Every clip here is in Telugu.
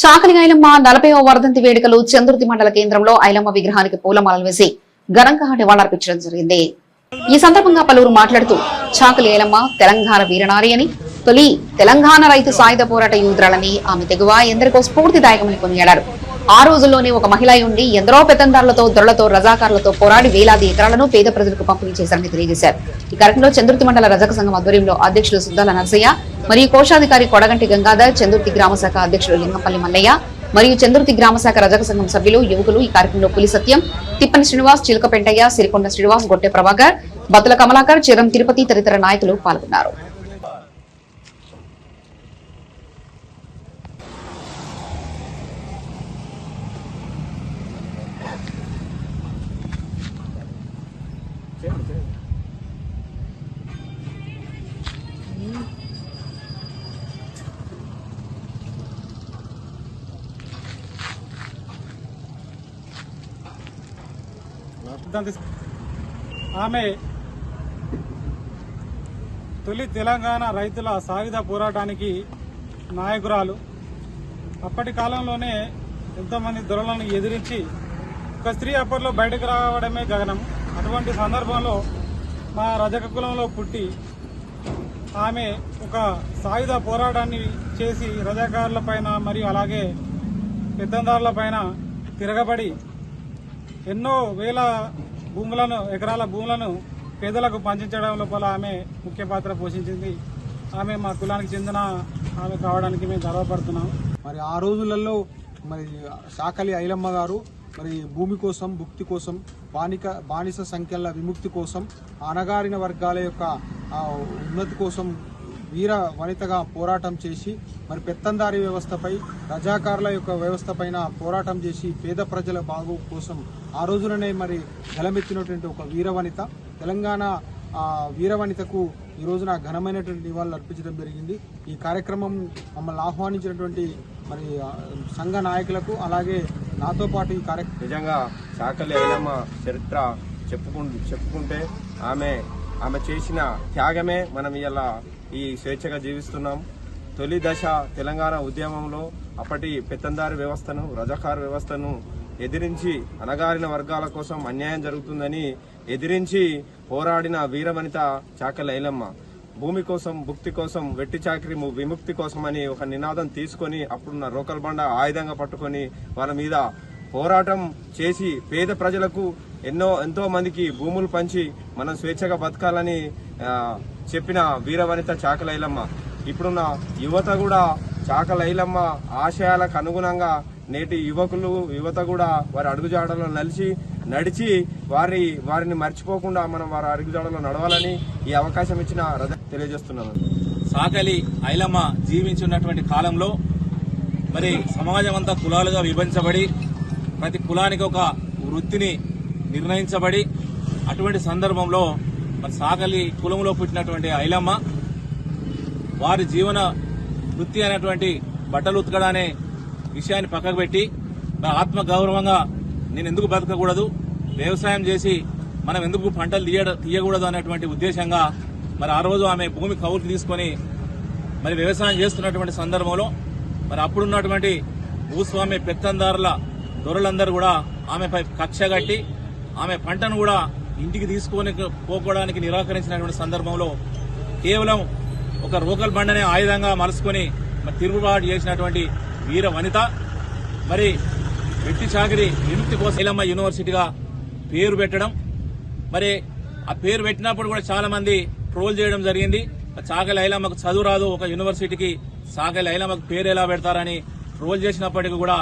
చాకలి ఐలమ్మ నలభైవ వర్ధంతి వేడుకలు చంద్రుతి మండల కేంద్రంలో ఐలమ్మ విగ్రహానికి పూలమాలలు వేసి ఘనంగా నివాళులర్పించడం జరిగింది. ఈ సందర్భంగా పలువురు మాట్లాడుతూ చాకలి ఐలమ్మ తెలంగాణ వీరనారి అని తొలి తెలంగాణ రైతు సాయుధ పోరాట యూద్రాలని ఆమె తెగువ ఎందరికో స్ఫూర్తిదాయకమని కొనియాడారు. ఆ రోజుల్లోనే ఒక మహిళ ఉండి ఎందరో పెత్తందారులతో దొరలతో రజాకారులతో పోరాడి వేలాది ఎకరాలను పేద ప్రజలకు పంపిణీ చేశారని తెలియజేశారు. ఈ కార్యక్రమంలో చంద్రుతి మండల రజక సంఘం ఆధ్వర్యంలో అధ్యక్షులు సుద్దాల నరసయ్య మరియు కోశాధికారి కొడగంటి గంగాధర్ చంద్రుతి గ్రామ శాఖ అధ్యక్షులు లింగంపల్లి మల్లయ్య మరియు చంద్రుతి గ్రామ శాఖ రజక సంఘం సభ్యులు యువకులు ఈ కార్యక్రమంలో పులి సత్యం తిప్పని శ్రీనివాస్ చిలకపెంటయ్య సిరికొండ శ్రీనివాస్ గొట్టె ప్రభాకర్ బత్తుల కమలాకర్ చిరం తిరుపతి తదితర నాయకులు పాల్గొన్నారు. ఆమె తొలి తెలంగాణ రైతుల సాయుధ పోరాటానికి నాయకురాలు. అప్పటి కాలంలోనే ఎంతోమంది దొరలను ఎదిరించి ఒక స్త్రీ అప్పట్లో బయటకు రావడమే గగనం. అటువంటి సందర్భంలో మా రజక కులంలో పుట్టి ఆమె ఒక సాయుధ పోరాటాన్ని చేసి రజాకారుల పైన మరియు అలాగే పెద్దందారుల పైన తిరగబడి ఎన్నో వేల భూములను ఎకరాల భూములను పేదలకు పంచించడం లోపల ఆమె ముఖ్య పాత్ర పోషించింది. ఆమె మా కులానికి చెందిన ఆమె కావడానికి మేము గర్వపడుతున్నాం. మరి ఆ రోజులలో మరి సాకలి ఐలమ్మ గారు మరి భూమి కోసం భుక్తి కోసం బానిక బానిస సంఖ్యల విముక్తి కోసం అణగారిన వర్గాల యొక్క ఉన్నతి కోసం వీర వనితగా పోరాటం చేసి మరి పెత్తందారి వ్యవస్థపై రజాకారుల యొక్క వ్యవస్థ పైన పోరాటం చేసి పేద ప్రజల బాగు కోసం ఆ రోజుననే మరి గలమెత్తినటువంటి ఒక వీరవనిత తెలంగాణ ఆ వీరవనితకు ఈ రోజున ఘనమైనటువంటి నివాళులు అర్పించడం జరిగింది. ఈ కార్యక్రమం మమ్మల్ని ఆహ్వానించినటువంటి మరి సంఘ నాయకులకు అలాగే నాతో పాటు ఈ కార్యక్రమం నిజంగా చాకలి ఐలమ్మ చరిత్ర చెప్పుకు చెప్పుకుంటే ఆమె ఆమె చేసిన త్యాగమే మనం ఇలా ఈ స్వేచ్ఛగా జీవిస్తున్నాం. తొలి దశ తెలంగాణ ఉద్యమంలో అప్పటి పెత్తందారి వ్యవస్థను రజాకారు వ్యవస్థను ఎదిరించి అణగారిన వర్గాల కోసం అన్యాయం జరుగుతుందని ఎదిరించి పోరాడిన వీరవనిత చాకలైలమ్మ భూమి కోసం భుక్తి కోసం వెట్టి చాకరి ము- విముక్తి కోసం అని ఒక నినాదం తీసుకొని అప్పుడున్న రోకల్ బండ ఆయుధంగా పట్టుకొని వాళ్ళ మీద పోరాటం చేసి పేద ప్రజలకు ఎన్నో ఎంతో మందికి భూములు పంచి మనం స్వేచ్ఛగా బతకాలని చెప్పిన వీరవనిత చాకలైలమ్మ. ఇప్పుడున్న యువత కూడా చాకలైలమ్మ ఆశయాలకు అనుగుణంగా నేటి యువకులు యువత కూడా వారి అడుగుజాడలో నలిచి నడిచి వారి వారిని మర్చిపోకుండా మనం వారి అడుగుజాడలో నడవాలని ఈ అవకాశం ఇచ్చిన రథ తెలియజేస్తున్నాను. సాకలి ఐలమ్మ జీవించున్నటువంటి కాలంలో మరి సమాజం అంతా కులాలుగా విభజించబడి ప్రతి కులానికి ఒక వృత్తిని నిర్ణయించబడి అటువంటి సందర్భంలో మరి సాకలి కులంలో పుట్టినటువంటి ఐలమ్మ వారి జీవన వృత్తి అనేటువంటి బట్టలు ఉతకడనే విషయాన్ని పక్కకు పెట్టి ఆత్మ గౌరవంగా నేను ఎందుకు బతకకూడదు వ్యవసాయం చేసి మనం ఎందుకు పంటలు తీయ తీయకూడదు అనేటువంటి ఉద్దేశంగా మరి ఆ రోజు ఆమె భూమి కవులు తీసుకొని మరి వ్యవసాయం చేస్తున్నటువంటి సందర్భంలో మరి అప్పుడున్నటువంటి భూస్వామి పెత్తందారుల దొరలందరూ కూడా ఆమెపై కక్ష కట్టి ఆమె పంటను కూడా ఇంటికి తీసుకొని పోకోవడానికి నిరాకరించినటువంటి సందర్భంలో కేవలం ఒక రోకల్ బండనే ఆయుధంగా మలుసుకొని మరి తిరుగుబాటు చేసినటువంటి వీర వనిత మరి వెట్టి చాకరి విముక్తి కోసం యూనివర్సిటీగా పేరు పెట్టడం. మరి ఆ పేరు పెట్టినప్పుడు కూడా చాలా మంది ట్రోల్ చేయడం జరిగింది. చాకలి ఐలమ్మకు చదువు రాదు ఒక యూనివర్సిటీకి సాకలి ఐలమ్మకు పేరు ఎలా పెడతారని ట్రోల్ చేసినప్పటికీ కూడా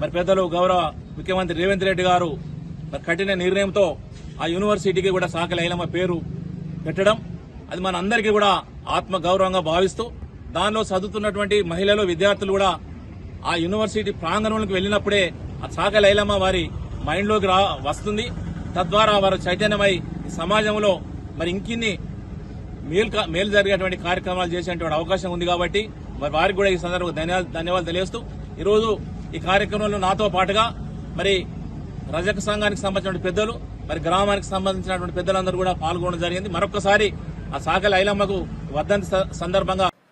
మరి పెద్దలు గౌరవ ముఖ్యమంత్రి రేవంత్ రెడ్డి గారు మరి కఠిన నిర్ణయంతో ఆ యూనివర్సిటీకి కూడా సాకలి ఐలమ్మ పేరు పెట్టడం. అది మన అందరికీ కూడా ఆత్మ గౌరవంగా భావిస్తూ దానిలో చదువుతున్నటువంటి మహిళలు విద్యార్థులు కూడా ఆ యూనివర్సిటీ ప్రాంగణంలోకి వెళ్ళినప్పుడే ఆ చాక లైలమ్మ వారి మైండ్లోకి రా వస్తుంది. తద్వారా వారు చైతన్యమై ఈ సమాజంలో మరి ఇంకిన్ని మేలు మేలు జరిగేటువంటి కార్యక్రమాలు చేసేటువంటి అవకాశం ఉంది కాబట్టి మరి వారికి కూడా ఈ సందర్భంగా ధన్యవాదాలు ధన్యవాదాలు తెలియజేస్తూ ఈరోజు ఈ కార్యక్రమంలో నాతో పాటుగా మరి రజక సంఘానికి సంబంధించిన పెద్దలు మరి గ్రామానికి సంబంధించినటువంటి పెద్దలందరూ కూడా పాల్గొనడం జరిగింది. మరొకసారి ఆ సాకలి ఐలమ్మకు వర్ధంతి స- సందర్భంగా